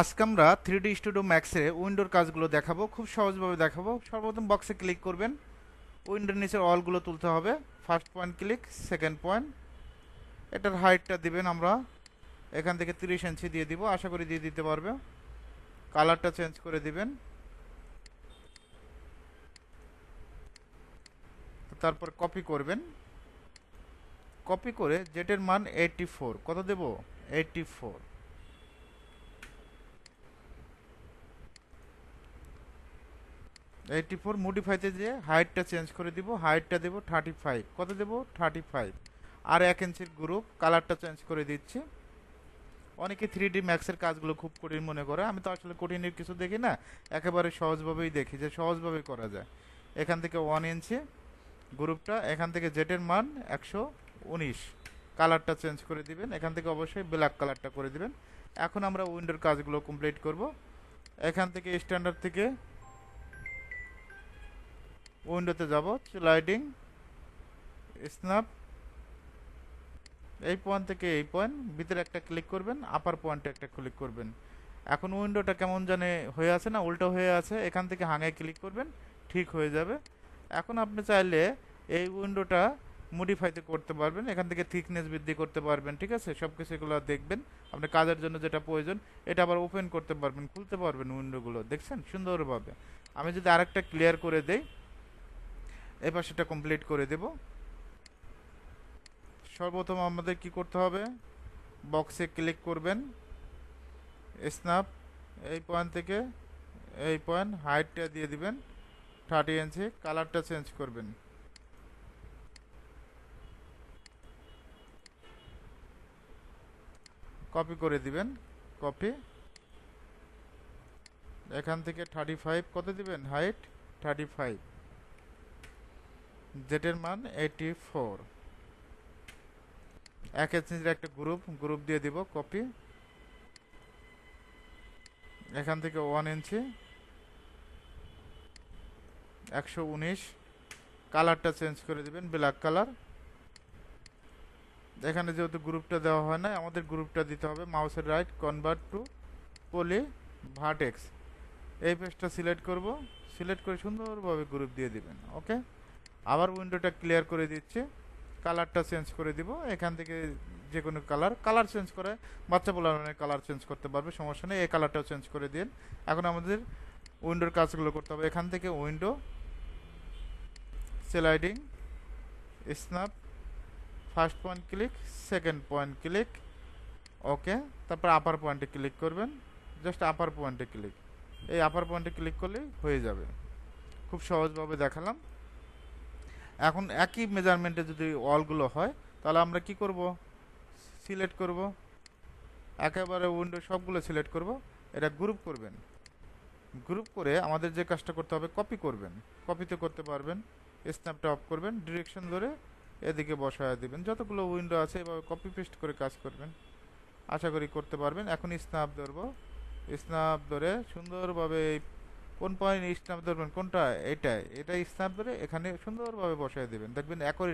আজকে আমরা three D studio ম্যাক্সে উইন্ডোর কাজগুলো দেখাবো। খুব সহজভাবে দেখাবো। সর্বপ্রথম বক্সে ক্লিক করবেন। উইন্ডোর নিচের অলগুলো তুলতে হবে। First point click second point এটার হাইটটা দিবেন আমরা। এখান থেকে তিরিশ ইঞ্চি দিয়ে দিব। আশা করি দিয়ে দিতে পারবে। কালারটা চেঞ্জ করে দিবেন। তারপর কপি করবেন। কপি করে জেটের মান এইটটি ফোর কত দেব? এইটটি ফোর এইটটি ফোর মডিফাইতে যে হাইটটা চেঞ্জ করে দিব হাইটটা দেবো থার্টি ফাইভ কত দেবো? থার্টি ফাইভ আর এক ইঞ্চির গ্রুপ কালারটা চেঞ্জ করে দিচ্ছি। অনেকে থ্রি ডি ম্যাক্সের কাজগুলো খুব কঠিন মনে করে। আমি তো আসলে কঠিনের কিছু দেখি না, একেবারে সহজভাবেই দেখি যে সহজভাবেই করা যায়। এখান থেকে ওয়ান ইঞ্চি গ্রুপটা এখান থেকে জেটের মান একশো উনিশ। কালারটা চেঞ্জ করে দিবেন। এখান থেকে অবশ্যই ব্ল্যাক কালারটা করে দিবেন। এখন আমরা উইন্ডোর কাজগুলো কমপ্লিট করব। এখান থেকে স্ট্যান্ডার্ড থেকে উইন্ডোতে যাব স্লাইডিং স্ন্যাপ এই পয়েন্ট থেকে এই পয়েন্ট ভিতরে একটা ক্লিক করবেন আপার পয়েন্টে একটা ক্লিক করবেন। এখন উইন্ডোটা কেমন জানে হয়ে আছে না, উল্টো হয়ে আছে, এখান থেকে হাঙে ক্লিক করবেন, ঠিক হয়ে যাবে। এখন আপনি চাইলে এই উইন্ডোটা মডিফাইতে করতে পারবেন, এখান থেকে থিকনেস বৃদ্ধি করতে পারবেন, ঠিক আছে? সব কিছু এগুলো দেখবেন, আপনি কাজের জন্য যেটা প্রয়োজন, এটা আবার ওপেন করতে পারবেন, খুলতে পারবেন উইন্ডোগুলো, দেখছেন? সুন্দরভাবে। আমি যদি আরেকটা ক্লিয়ার করে দেই এবার সেটা কমপ্লিট করে দেব। সর্বপ্রথম আমাদের কি করতে হবে? বক্সে ক্লিক করবেন। স্ন্যাপ এই পয়েন্ট থেকে এই পয়েন্ট হাইটটা দিয়ে দিবেন থার্টি ইঞ্চি কালারটা চেঞ্জ করবেন। কপি করে দিবেন কপি এখান থেকে থার্টি ফাইভ কত দিবেন? হাইট থার্টি ফাইভ জেটের মান এইটি ফোর এক ইঞ্চির একটা গ্রুপ গ্রুপ দিয়ে দিব কপি এখান থেকে ওয়ান ইঞ্চি। একশো উনিশ। কালারটা চেঞ্জ করে দিবেন, ব্ল্যাক কালার। এখানে যেহেতু গ্রুপটা দেওয়া হয় না, আমাদের গ্রুপটা দিতে হবে মাউসের right convert to poly vertex এই পেজটা সিলেক্ট করব। সিলেক্ট করে সুন্দরভাবে গ্রুপ দিয়ে দিবেন ওকে আবার উইন্ডোটা ক্লিয়ার করে দিচ্ছি। কালারটা চেঞ্জ করে দিব। এখান থেকে যে কোনো কালার কালার চেঞ্জ করে, বাচ্চা বলার কালার চেঞ্জ করতে পারবে, সমস্যা নেই। এই কালারটাও চেঞ্জ করে দিন। এখন আমাদের উইন্ডোর কাজগুলো করতে হবে। এখান থেকে window sliding snap first point click second point click okay তারপর আপার পয়েন্টে ক্লিক করবেন। জাস্ট আপার পয়েন্টে ক্লিক এই আপার পয়েন্টে ক্লিক করলেই হয়ে যাবে। খুব সহজভাবে দেখালাম। এখন একই মেজারমেন্টে যদি ওয়ালগুলো হয়, তাহলে আমরা কি করব? সিলেক্ট করব। একেবারে উইন্ডো সবগুলো সিলেক্ট করব। এটা গ্রুপ করবেন। গ্রুপ করে আমাদের যে কাজটা করতে হবে কপি করবেন। কপিতে করতে পারবেন। স্ন্যাপটা অফ করবেন। ডিরেকশন ধরে এদিকে বসায় দেবেন। যতগুলো উইন্ডো আছে, এভাবে কপি পেস্ট করে কাজ করবেন। আশা করি করতে পারবেন। এখন স্ন্যাপ ধরবো। স্ন্যাপ ধরে সুন্দরভাবে এই কোন পয়েন্ট স্ট্যাম্প ধরবেন, কোনটা এটাই? এটা স্ট্যাম্প ধরে এখানে সুন্দরভাবে বসায় দেবেন। দেখবেন একই